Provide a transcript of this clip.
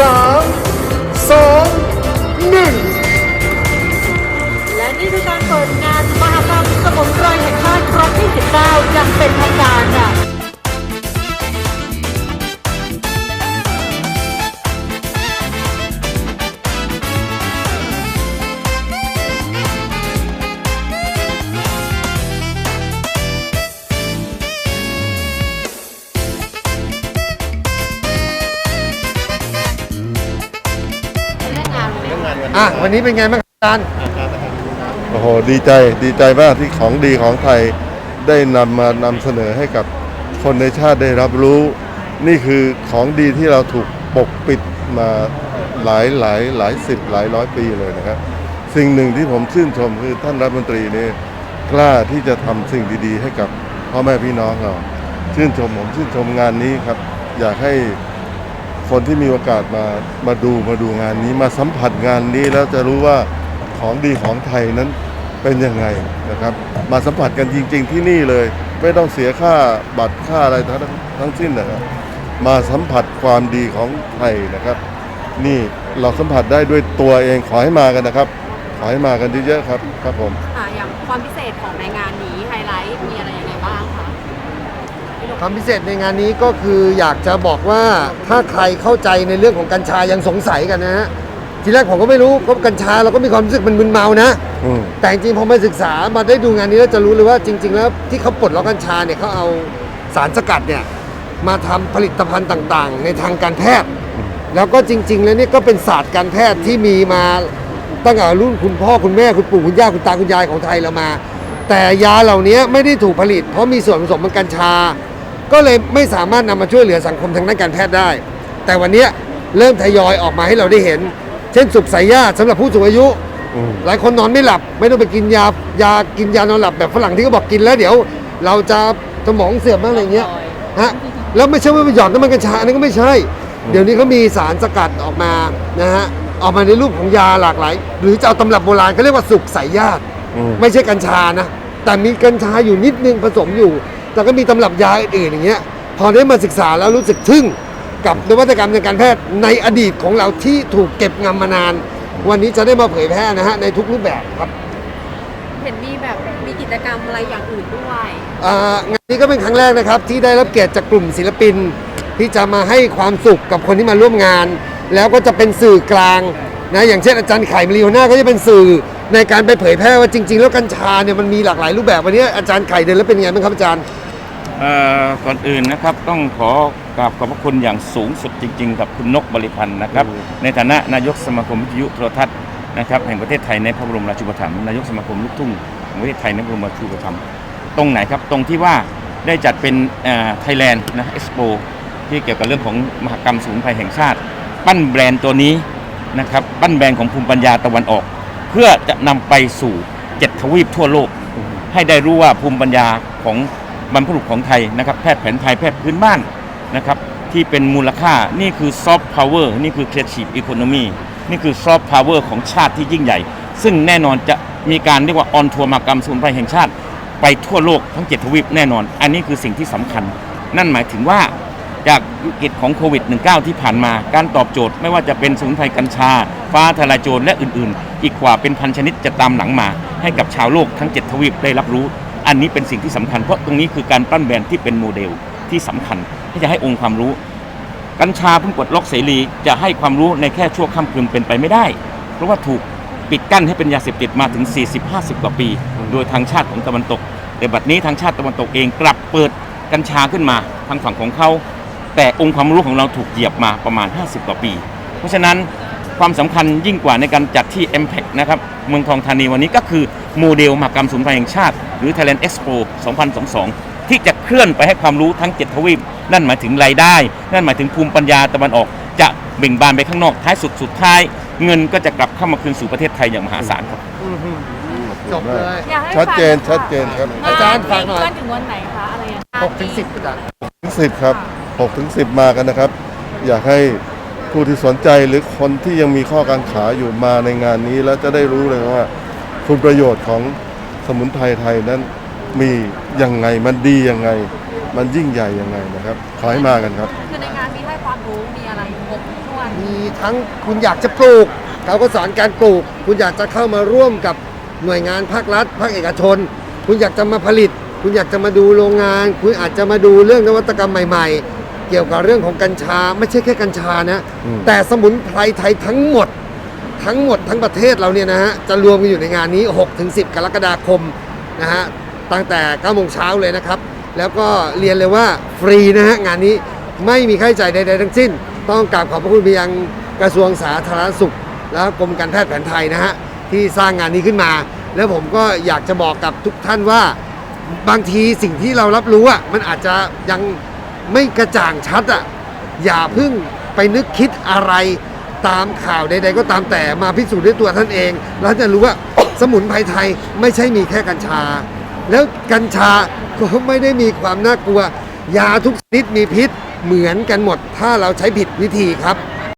สามสองหนึ่งและนี่คือการเปิดงานมหกรรมสมุนไพร อะวันนี้เป็นไงบ้างครับอาจารย์โอ้โหดีใจดีใจมากที่ของดีของไทยได้นำมานำเสนอให้กับคนในชาติได้รับรู้ นี่คือของดีที่เราถูกปกปิดมาหลายหลายหลายสิบหลายร้อยปีเลยนะครับสิ่งหนึ่งที่ผมชื่นชมคือท่านรัฐมนตรีนี่กล้าที่จะทำสิ่งดีๆ ให้กับพ่อแม่พี่น้องเรา ชื่นชมผมชื่นชมงานนี้ครับ อยากให้ คนที่มีโอกาสมามาดูมาดูงานนี้มาสัมผัสงานนี้แล้วจะรู้ว่าของดีของไทยนั้นเป็นยังไงนะครับ มาสัมผัสกันจริง ๆ ที่นี่เลย ไม่ต้องเสียค่าบัตรค่าอะไรทั้งทั้งสิ้นนะครับ มาสัมผัสความดีของไทยนะครับ นี่เราสัมผัสได้ด้วยตัวเองขอให้มากันนะครับ ขอให้มากันเยอะๆครับครับผมค่ะอย่างความพิเศษของในงานนี้ไฮไลท์มีอะไรยังไงบ้างคะ ความพิเศษในงานนี้ก็คืออยากจะบอกว่าถ้าใครเข้าใจในเรื่องของกัญชายังสงสัยกันนะฮะทีแรกผมก็ไม่รู้เพราะกัญชาเราก็มีความรู้สึกมันมึนเมานะ อืม แต่จริงๆพอมาศึกษามาได้ดูงานนี้แล้วจะรู้เลยว่าจริง ๆ แล้วที่เขาปลดล็อกกัญชาเนี่ยเขาเอาสารสกัดเนี่ยมาทำผลิตภัณฑ์ต่างๆ ในทางการแพทย์ แล้วก็จริง ๆ แล้วเนี่ยก็เป็นศาสตร์การแพทย์ที่มีมาตั้งแต่รุ่นคุณพ่อคุณแม่คุณปู่คุณย่าคุณตาคุณยายของไทยเรามา แต่ยาเหล่านี้ไม่ได้ถูกผลิต เพราะมีส่วนผสมของกัญชา ก็เลยไม่สามารถนำมาช่วยเหลือสังคมทางด้านการแพทย์ได้ แต่วันเนี้ยเริ่มทยอยออกมาให้เราได้เห็น เช่นสุขสายญาติสำหรับผู้สูงอายุอืมหลายคนนอนไม่หลับ ไม่ต้องไปกินยายากินยานอนหลับแบบฝรั่งที่เขาบอกกินแล้วเดี๋ยว เราจะสมองเสื่อมบ้างอะไรเงี้ยฮะแล้วไม่ใช่ว่าไปหยอดน้ำมันกัญชาอันนั้นก็ไม่ใช่ เดี๋ยวนี้เขามีสารสกัดออกมานะฮะออกมาในรูปของยาหลากหลาย หรือจะเอาตำรับโบราณเขาเรียกว่าสุกสายญาติอืมไม่ใช่กัญชานะ แต่มีกัญชาอยู่นิดนึงผสมอยู่ แต่ก็มีตำรับยาอื่นๆอย่างเงี้ยพอได้มาศึกษาแล้วรู้สึกทึ่งกับนวัตกรรมทางการแพทย์ในอดีตของเราที่ถูกเก็บงำมานาน วันนี้จะได้มาเผยแพร่นะฮะในทุกรูปแบบครับเห็นมีแบบมีกิจกรรมอะไรอย่างอื่นด้วยอ่างานนี้ก็เป็นครั้งแรกนะครับ ที่ได้รับเกียรติจากกลุ่มศิลปิน ที่จะมาให้ความสุขกับคนที่มาร่วมงาน แล้วก็จะเป็นสื่อกลางนะอย่างเช่นอาจารย์ไข่มาริโอน่าก็จะเป็นสื่อในการไปเผยแพร่ว่าจริง ๆ แล้วกัญชาเนี่ยมันมีหลากหลายรูปแบบวันนี้อาจารย์ไข่เดินแล้วเป็นไงบ้างครับอาจารย์เอ่อ ก่อนอื่นนะครับต้องขอกราบขอบพระคุณอย่างสูงสุดจริง ๆ กับคุณนกบริพันธ์นะครับ ในฐานะนายกสมาคมวิทยุโทรทัศน์นะครับแห่งประเทศไทยในพระบรมราชูปถัมภ์นายกสมาคมลูกทุ่งแห่งประเทศไทยในพระบรมราชูปถัมภ์ตรงไหนครับตรงที่ว่าได้จัดเป็นไทยแลนด์นะเอ็กซ์โปที่เกี่ยวกับเรื่องของมหกรรมสมุนไพรแห่งชาติ ปั้นแบรนด์ตัวนี้นะครับปั้นแบรนด์ของภูมิปัญญาตะวันออก เพื่อจะนำไปสู่เจ็ดทวีปทั่วโลก ให้ได้รู้ว่าภูมิปัญญาของ บรรพบุรุษของไทยนะครับแพทย์แผนไทยแพทย์พื้นบ้านนะครับที่เป็นมูลค่านี่คือซอฟต์พาวเวอร์นี่คือ creative economy นี่คือซอฟต์พาวเวอร์ของชาติที่ยิ่งใหญ่ ซึ่งแน่นอนจะมีการเรียกว่าออนทัวร์มากรรมสมุนไพรแห่งชาติ ไปทั่วโลกทั้งเจ็ดทวีปแน่นอน อันนี้คือสิ่งที่สำคัญ นั่นหมายถึงว่าจากวิกฤตของโควิด -19 ที่ผ่านมา การตอบโจทย์ไม่ว่าจะเป็นสมุนไพรกัญชา ฟ้าทลายโจรและอื่นๆ อีกกว่าเป็นพันชนิดจะตามหลังมา ให้กับชาวโลกทั้ง 7 ทวีปได้รับรู้ อันนี้เป็นสิ่งที่สำคัญเพราะตรงนี้คือการปั้นแบรนด์ที่เป็นโมเดลที่สำคัญที่จะให้องค์ความรู้ กัญชาเพิ่งปลดล็อกเสรีจะให้ความรู้ในแค่ชั่วข้ามคืนเป็นไปไม่ได้ เพราะว่าถูกปิดกั้นให้เป็นยาเสพติดมาถึง 40-50 กว่าปี โดยทางชาติของตะวันตก แต่บัดนี้ทางชาติตะวันตกเองกลับเปิดกัญชาขึ้นมาทางฝั่งของเขาแต่องค์ความรู้ของเราถูกเหยียบมาประมาณ 50 กว่าปี เพราะฉะนั้น ความสำคัญยิ่งกว่าในการจัดที่ m p a c นะครับเมืองทองธานีวันนี้ก็คือโมเดลมหกรรมสมุนไพรแห่งชาติ หรือ Thailand Expo 2022 ที่จะเคลื่อนไปให้ความรู้ทั้ง 7 ทวีป นั่นหมายถึงรายได้ นั่นหมายถึงภูมิปัญญาตะวันออก จะเบ่งบานไปข้างนอกท้ายสุดสุดท้าย เงินก็จะกลับเข้ามาคืนสู่ประเทศไทยอย่างมหาศาลครับจบเลย อยากให้ชัดเจนฝากชัดเจนครับ อาจารย์ฝากหน่อยงนถึงวันไหนคะอะไรยังไงหกถึงสิบอาจารย์ถึงสิบครับหกถึงสิบมากันนะครับ อยากให้ ผู้ที่สนใจหรือคนที่ยังมีข้อกังขาอยู่มาในงานนี้ แล้วจะได้รู้เลยว่า คุณประโยชน์ของสมุนไพรไทยนั้นมียังไงมันดียังไง มันยิ่งใหญ่ยังไงนะครับขอให้มากันครับ คือในงานมีให้ความรู้มีอะไรครบถ้วนมีทั้งคุณอยากจะปลูกเขาก็สอนการปลูก คุณอยากจะเข้ามาร่วมกับหน่วยงานภาครัฐ ภาคเอกชน คุณอยากจะมาผลิต คุณอยากจะมาดูโรงงาน คุณอาจจะมาดูเรื่องนวัตกรรมใหม่ ๆ เกี่ยวกับเรื่องของกัญชาไม่ใช่แค่กัญชานะอืม แต่สมุนไพรไทยทั้งหมด ทั้งหมดทั้งประเทศเราเนี่ยนะฮะจะรวมกันอยู่ในงานนี้ 6-10 กรกฎาคมนะฮะตั้งแต่9โมงเช้าเลยนะครับ แล้วก็เรียนเลยว่าฟรีนะฮะงานนี้ไม่มีค่าใช้จ่ายใดๆทั้งสิ้น ต้องกราบขอบพระคุณไปยังกระทรวงสาธารณสุข แล้วกรมการแพทย์แผนไทยนะฮะที่สร้างงานนี้ขึ้นมา แล้วผมก็อยากจะบอกกับทุกท่านว่า บางทีสิ่งที่เรารับรู้อะมันอาจจะยัง ไม่กระจ่างชัดอะอย่าเพิ่งไปนึกคิดอะไรตามข่าวใดๆก็ตามแต่มาพิสูจน์ด้วยตัวท่านเอง แล้วจะรู้ว่าสมุนไพรไทยไม่ใช่มีแค่กัญชา แล้วกัญชาก็ไม่ได้มีความน่ากลัว ยาทุกชนิดมีพิษเหมือนกันหมด ถ้าเราใช้ผิดวิธีครับ